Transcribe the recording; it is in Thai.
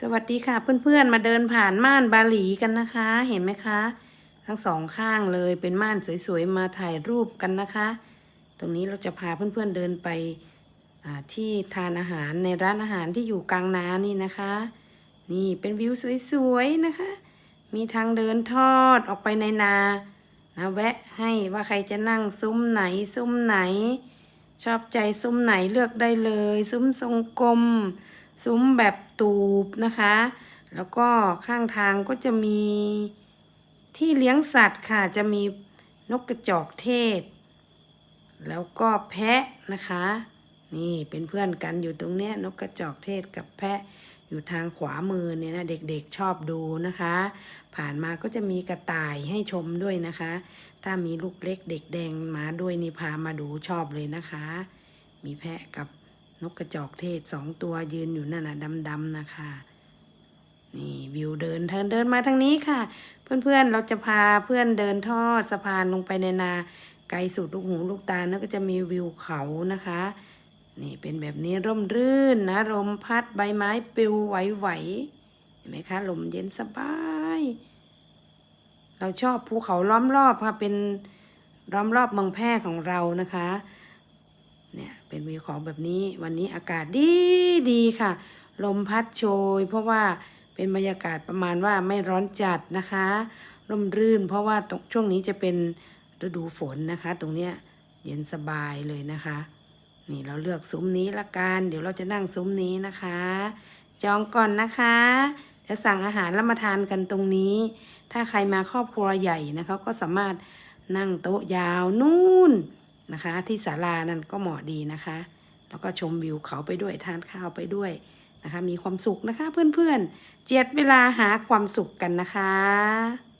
สวัสดีค่ะเพื่อนๆมาเดินผ่านม่านบาหลีกันนะคะ เห็นไหมคะ ทั้งสองข้างเลยเป็นม่านสวยๆมาถ่ายรูปกันนะคะ ตรงนี้เราจะพาเพื่อนๆเดินไปที่ทานอาหารในร้านอาหารที่อยู่กลางนานี่นะคะ นี่เป็นวิวสวยๆนะคะ มีทางเดินทอดออกไปในนานะแวะให้ว่าใครจะนั่งซุ้มไหนซุ้มไหน ชอบใจซุ้มไหนเลือกได้เลย ซุ้มทรงกลม ซุ้มแบบตูบนะคะ แล้วก็ข้างทางก็จะมีที่เลี้ยงสัตว์ค่ะ จะมีนกกระจอกเทศ แล้วก็แพะนะคะ นี่เป็นเพื่อนกันอยู่ตรงเนี้ยนกกระจอกเทศกับแพะอยู่ทางขวามือเนี่ยนะเด็กๆชอบดูนะคะ ผ่านมาก็จะมีกระต่ายให้ชมด้วยนะคะ ถ้ามีลูกเล็กเด็กแดงมาด้วยนี่พามาดูชอบเลยนะคะ มีแพะกับ นกกระจอกเทศสองตัวยืนอยู่นั่นน่ะดำๆนะคะ นี่วิวเดินเทินเดินมาทางนี้ค่ะ เพื่อนๆเราจะพาเพื่อนเดินทอดสะพานลงไปในนา ไกลสุดลูกหูลูกตาแล้วก็จะมีวิวเขานะคะ นี่เป็นแบบนี้ร่มรื่นนะลมพัดใบไม้ปลิวไหวๆเห็นไหมคะลมเย็นสบาย เราชอบภูเขาล้อมรอบค่ะเป็นล้อมรอบเมืองแพร่ของเรานะคะ เนี่ย นวิวของแบบนี้ วันนี้อากาศดีดีค่ะ ลมพัดโชย เพราะว่าเป็นบรรยากาศประมาณว่าไม่ร้อนจัดนะคะ ร่มรื่น เพราะว่าตรงช่วงนี้จะเป็นฤดูฝนนะคะ ตรงเนี้ยเย็นสบายเลยนะคะ นี่เราเลือกซุ้มนี้ละกันเดี๋ยวเราจะนั่งซุ้มนี้นะคะ จองก่อนนะคะเดี๋ยวสั่งอาหารแล้วมาทานกันตรงนี้ ถ้าใครมาครอบครัวใหญ่นะคะ ก็สามารถนั่งโต๊ะยาวนู่น นะคะ ที่ศาลานั่นก็เหมาะดีนะคะ แล้วก็ชมวิวเขาไปด้วยทานข้าวไปด้วยนะคะ มีความสุขนะคะเพื่อนๆเจ็ดเวลาหาความสุขกันนะคะ